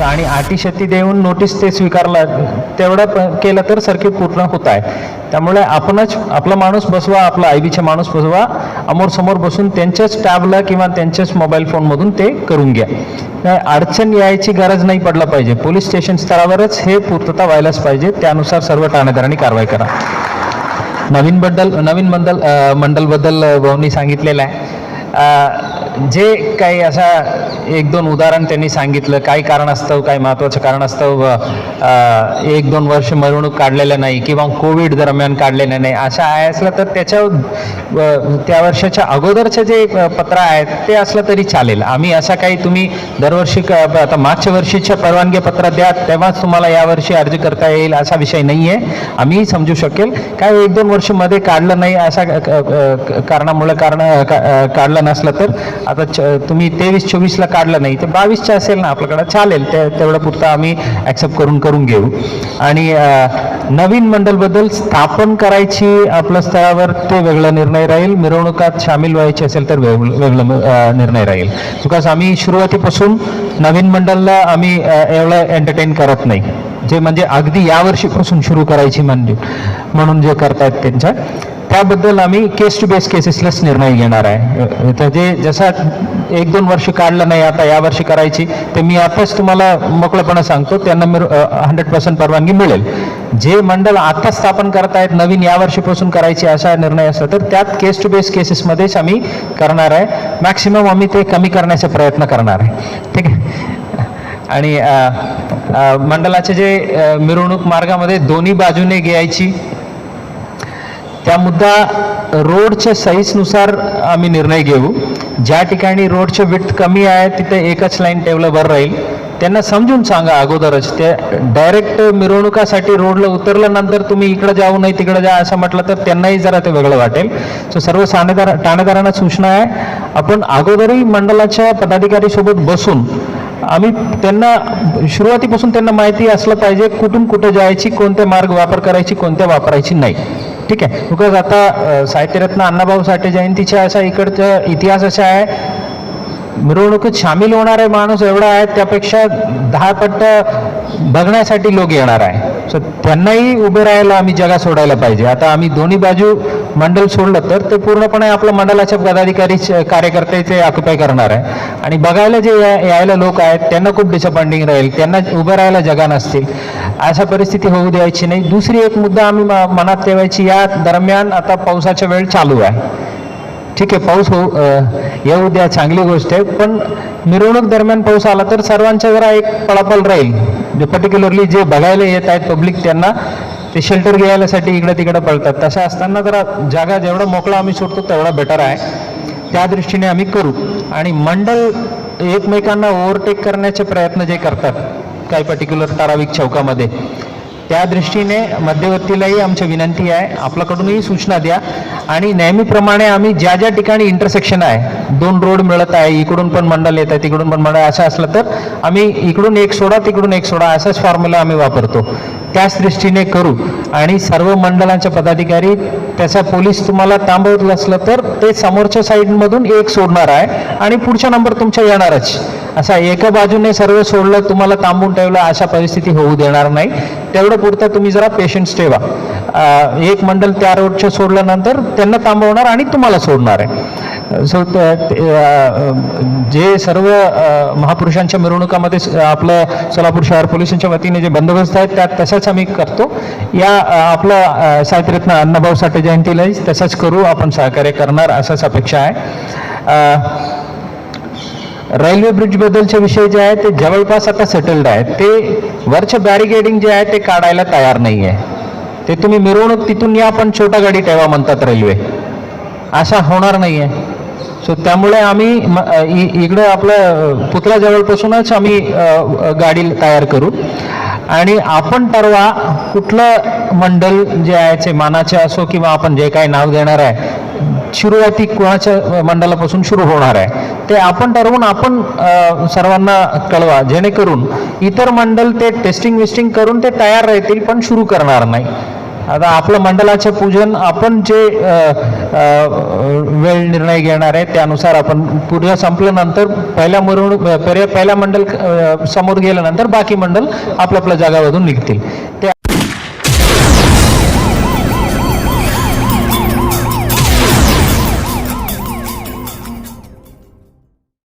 आणि अटीशती देऊन नोटीस ते स्वीकारला तेवढं प- केलं तर सर्किट पूर्ण होत आहे. त्यामुळे आपणच आपला माणूस बसवा आपला आय बीचा माणूस बसवा समोर समोर बसून त्यांच्याच टॅबला किंवा त्यांच्याच मोबाईल फोनमधून ते करून घ्या. अडचण यायची गरज नाही पडला पाहिजे. पोलीस स्टेशन स्तरावरच हे पूर्तता व्हायलाच पाहिजे. त्यानुसार सर्व ठाणेदारांनी कारवाई करा. नवीन बद्दल नवीन मंडल मंडलबद्दल भाऊनी भाऊंनी सांगितलेलं आहे. जे काही असा एक दोन उदाहरण त्यांनी सांगितलं काही असतं काही महत्त्वाचं कारण असतं एक दोन वर्ष मिरवणूक काढलेलं नाही किंवा कोविड दरम्यान काढलेलं नाही असं आहे असलं तर त्याच्या त्या वर्षाच्या अगोदरचे जे पत्र आहेत ते असलं तरी चालेल. आम्ही असा काही तुम्ही दरवर्षी आता मागच्या वर्षीच्या परवानगी पत्र द्या तेव्हाच तुम्हाला यावर्षी अर्ज करता येईल असा विषय नाही आहे आम्ही समजू शकेल. काय एक दोन वर्षमध्ये काढलं नाही असा क- कारणामुळे कारण का- काढलं नसलं तर आता च- तुम्ही तेवीस चोवीसला काढलं नाही ते बावीसच्या असेल ना आपल्याकडं. चालेल ते तेवढं पुरतं आम्ही ॲक्सेप्ट करून करून घेऊ. आणि नवीन मंडलबद्दल स्थापन करायची आपल्या स्तरावर ते वेगळा निर्णय राहील. मिरवणुकात सामील व्हायची असेल तर वेगळं वेगळं निर्णय राहील. बिकॉज आम्ही सुरुवातीपासून नवीन मंडलला आम्ही एवढं एंटरटेन करत नाही. जे म्हणजे अगदी यावर्षीपासून सुरू करायची म्हणजे म्हणून जे करतायत त्यांच्या. त्याबद्दल आम्ही केस टू बेस केसेसलाच निर्णय घेणार आहे. तर जे जसा एक दोन वर्ष काढलं नाही आता या वर्षी करायची ते मी आताच तुम्हाला मोकळेपणा सांगतो त्यांना हंड्रेड पर्सेंट परवानगी मिळेल. जे मंडळ आता स्थापन करतायत नवीन यावर्षीपासून करायची असा निर्णय असला तर त्यात केस टू बेस केसेसमध्येच आम्ही करणार आहे. मॅक्सिमम आम्ही ते कमी करण्याचा प्रयत्न करणार आहे. ठीक आहे? आणि मंडळाचे जे मिरवणूक मार्गामध्ये दोन्ही बाजूने घ्यायची त्या मुद्दा रोडच्या साईजनुसार आम्ही निर्णय घेऊ. ज्या ठिकाणी रोडचे विथ कमी आहे तिथे एकच लाईन टेबल बरं राहील. त्यांना समजून सांगा अगोदरच. ते डायरेक्ट मिरवणुकासाठी रोडला उतरल्यानंतर तुम्ही इकडे जाऊ नाही तिकडे जा असं म्हटलं तर त्यांनाही जरा ते वेगळं वाटेल. सो सर्व ठाणेदार ठाणेदारांना सूचना आहे. आपण अगोदरही मंडळाच्या पदाधिकारीसोबत बसून आम्ही त्यांना सुरुवातीपासून त्यांना माहिती असलं पाहिजे कुठून कुठं जायची कोणते मार्ग वापर करायची कोणत्या वापरायची नाही. ठीक आहे. बिकॉज आता साहित्यरत्न अण्णाभाऊ साठे जयंतीच्या असा इकडचा इतिहास असा आहे मिरवणुकीत सामील होणारे माणूस एवढा आहे त्यापेक्षा दहा पट्ट बघण्यासाठी लोक येणार आहे. सो त्यांनाही उभे राहायला आम्ही जगा सोडायला पाहिजे. आता आम्ही दोन्ही बाजू मंडल सोडलं तर ते पूर्णपणे आपलं मंडलाच्या पदाधिकारी कार्यकर्त्याचे ऑक्युपाय करणार आहे. आणि बघायला जे या- यायला लोक आहेत त्यांना खूप डिसअपॉइंटिंग राहील. त्यांना उभं राहायला जगा नसतील. अशा परिस्थिती होऊ द्यायची नाही. दुसरी एक मुद्दा आम्ही म- मनात ठेवायची या दरम्यान आता पावसाचा वेळ चालू आहे. ठीक आहे पाऊस होऊ येऊ द्या चांगली गोष्ट आहे. पण मिरवणूक दरम्यान पाऊस आला तर सर्वांच्या जरा एक पळापळ राहील. जे पर्टिक्युलरली जे बघायला येत आहेत पब्लिक त्यांना ते शेल्टर घ्यायलासाठी इकडे तिकडे पळतात. तसं असताना जरा जागा जेवढा मोकळा आम्ही सोडतो तेवढा बेटर आहे. त्या दृष्टीने आम्ही करू. आणि मंडल एकमेकांना ओव्हरटेक करण्याचे प्रयत्न जे करतात काही पर्टिक्युलर ठराविक चौकामध्ये त्या दृष्टीने मध्यवर्तीलाही आमची विनंती आहे. आपल्याकडूनही सूचना द्या. आणि नेहमीप्रमाणे आम्ही ज्या ज्या ठिकाणी इंटरसेक्शन आहे दोन रोड मिळत आहे इकडून पण मंडल येत आहे तिकडून पण मंडळ असं असलं तर आम्ही इकडून एक सोडा तिकडून एक सोडा असाच फॉर्म्युला आम्ही वापरतो. त्याच दृष्टीने करू. आणि सर्व मंडळांचे पदाधिकारी त्याचा पोलीस तुम्हाला थांबवत असलं तर ते समोरच्या साईडमधून एक सोडणार आहे आणि पुढचा नंबर तुमच्या येणारच. असा एका बाजूने सर्व सोडलं तुम्हाला थांबून ठेवलं अशा परिस्थिती होऊ देणार नाही. तेवढं पुरतं तुम्ही जरा पेशन्स ठेवा. एक मंडल त्या रोडच्या सोडल्यानंतर त्यांना थांबवणार आणि तुम्हाला सोडणार आहे. सो uh, uh, जे सर्व uh, महापुरुषांच्या मिरवणुकामध्ये आपलं सोलापूर शहर पोलिसांच्या वतीने जे बंदोबस्त आहेत त्यात तसंच आम्ही करतो. या आपलं साहित्यरत्न अण्णाभाऊ साठे जयंतीलाही तसंच करू आपण सहकार्य करणार असंच अपेक्षा आहे. रेल्वे ब्रिजबद्दलचे विषय जे आहे ते जवळपास आता सेटल्ड आहे ते वरचं बॅरिगेडिंग जे आहे ते काढायला तयार नाही आहे ते तुम्ही मिरवणूक तिथून या पण छोटा गाडी ठेवा म्हणतात रेल्वे असा होणार नाही आहे सो त्यामुळे आम्ही इकडं आपलं पुतळा जवळपासूनच आम्ही गाडी तयार करू. आणि आपण ठरवा कुठलं मंडल जे आहे ते मानाचे असो किंवा आपण जे काही नाव देणार आहे सुरुवाती कोणाच्या मंडळापासून सुरू होणार आहे ते आपण ठरवून आपण सर्वांना कळवा. जेणेकरून इतर मंडल ते टेस्टिंग विस्टिंग करून ते तयार राहतील पण सुरू करणार नाही. आता आपलं मंडळाचे पूजन आपण जे वेळ निर्णय घेणार आहे त्यानुसार आपण पूजा संपल्यानंतर पहिल्या मिरवणूक पहिल्या मंडल समोर गेल्यानंतर बाकी मंडल आपल्या आपल्या जागामधून निघतील. ते